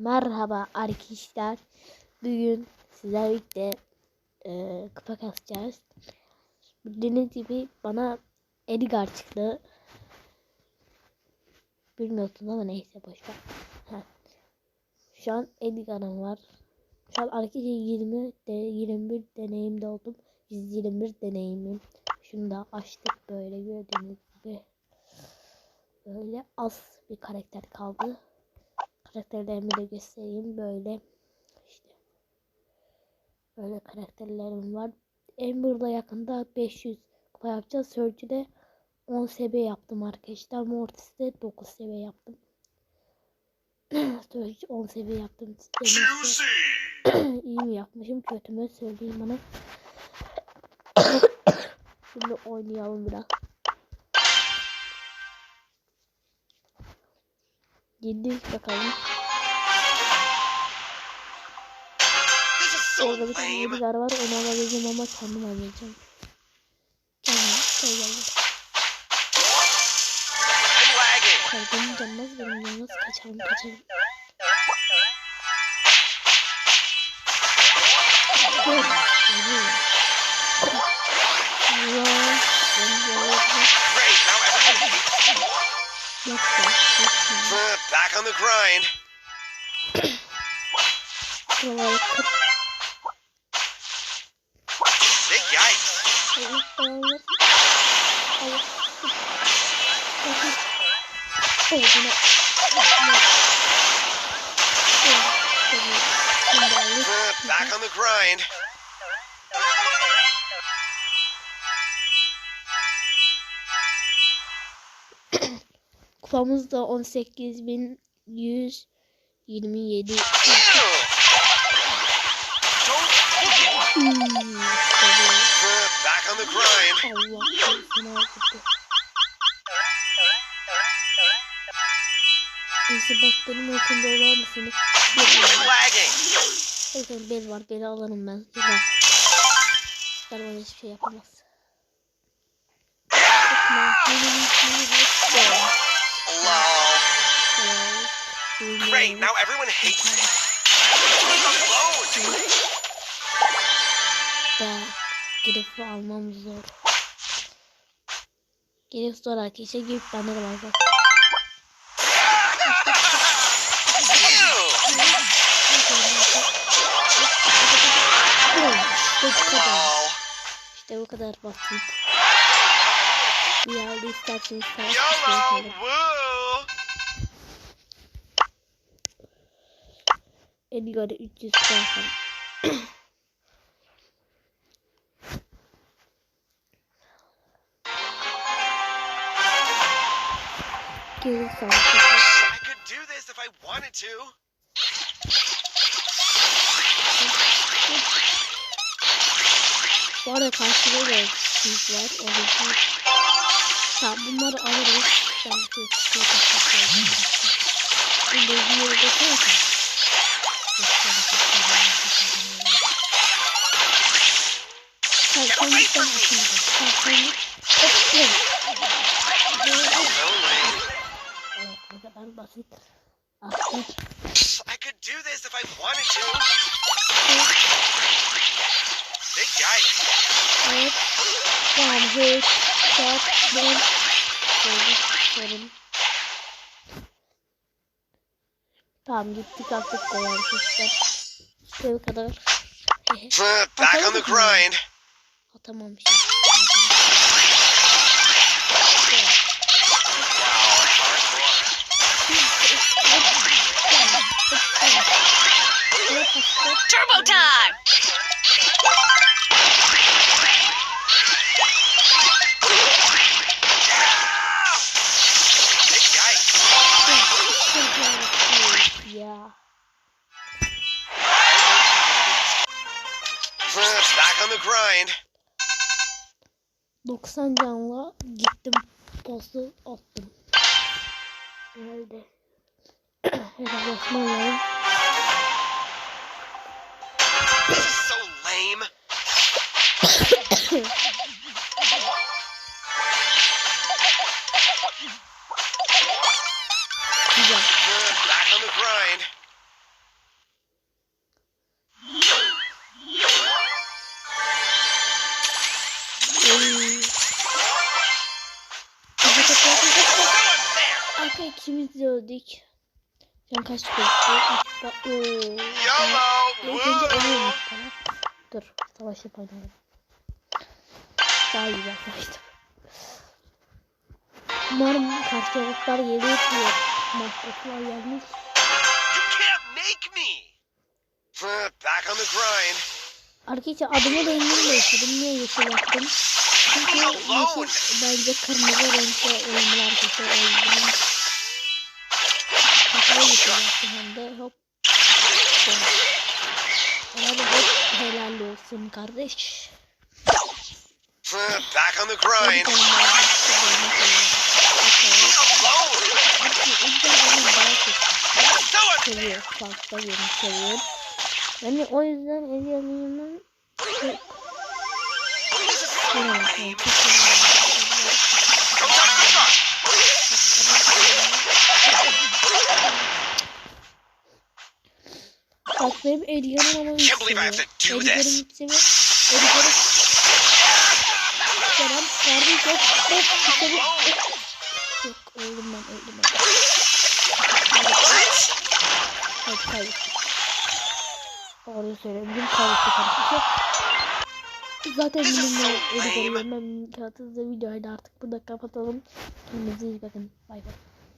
Merhaba arkadaşlar. Bugün sizlerle birlikte e, kupa kasacağız. Bildiğiniz gibi bana Edgar çıktı. Bilmiyorsun ama neyse boşver. Şu an Edgar'ım var. Şu an arkadaşlar 20 de 21 deneyimde oldum. 121 deneyimim. Şunu da açtık böyle gördüğünüz gibi. Böyle az bir karakter kaldı karakterlerimi de göstereyim. Böyle işte böyle karakterlerim var. Ember'da yakında 500 kupa yapacağız. Surge'de 10 seviye yaptım arkadaşlar. Mortis'te 9 seviye yaptım. Surge 10 seviye yaptım. İyi mi yapmışım? Kötü mü? Söyleyeyim bana. Şimdi oynayalım biraz Girdik bakalım. Orada bir tane. Edgar var. Onu alabileceğim ama kendim oynayacağım. Gel ya. Gel gel. gel. I'm lagging. Kaybım gelmez. Benim yalnız kaçalım kaçalım. Yürü. Uh, Back on the grind. Buraları kır. Big yikes. Allah dayanır. Allah. Bakın. Oh, buna. Buna. Şimdi aldık. Uh, Back on the grind. Kupamız da 18.127. Ew. Don't take it. Hmm, işte bu. Uh, Back on the grind. Allah sana acıdı. Neyse bak benim yakında olan. O yüzden bel var beni alırım ben. Yürü. Ben bana hiçbir şey yapamaz. Bakma. Benim. Lol. Great, now everyone hates me. Leave me alone. Da girip almam zor. Girip zor arkadaşlar girip bende de var. İşte bu kadar. Lol. İşte bu kadar basit. Bir yerde isterseniz savaş Edgar'ı 300 puan. Geri savaş yapalım. I could do this if I wanted to. Bu arada karşıda da çiz var. Oradaki... Tamam bunları alırız. Ben bir şey kapatacağım. Şimdi bir yere götürürsen. Sen sen git ben atayım. Sen sen git. Hop, gel. So lame. Evet bu kadar basit. Aslında I could do this if I wanted to. Big yikes. evet. Tamam hıç. Çat. Ben. Şöyle sorun. Tamam gittik attık da arkadaşlar. Bu kadar. Back on the grind. Atamam bir şey. Wow, hardcore. Turbo time! Grind. 90 canla gittim. Pası attım. Herhalde. Herhalde is so lame. İkimiz de öldük. Sen kaç bana. Dur. Savaş yapalım. Daha iyi yaklaştım. Umarım karşı taraflar yeri yetmiyor. Mahvetler gelmiş. Arkadaşlar adımı rengini değiştirdim. Niye yeşil yaptım? Çünkü yeşil bence kırmızı renkte olmalı arkadaşlar. O yeşil yaptım hem de hop. Ona da hop helal olsun kardeş. Back on the grind. seviyor. Farklı yerini seviyor. Yani o yüzden Evia'nın çok seviyorum. Yani çok seviyorum. Come back to the start! Bak benim Edgar'ım ama hiç Can't believe I have seviyor. to do Edgar'ım this. hiç seviyor. Edgar'ım Kerem kardeş yok. Öldüm ben öldüm ben. Evet kaybettim. Bizim kaybettik arkadaşlar. Zaten benimle Edgar'ı görmem. Kağıtınızda videoydu artık. Burada kapatalım. Kendinize iyi bakın. Bay bay.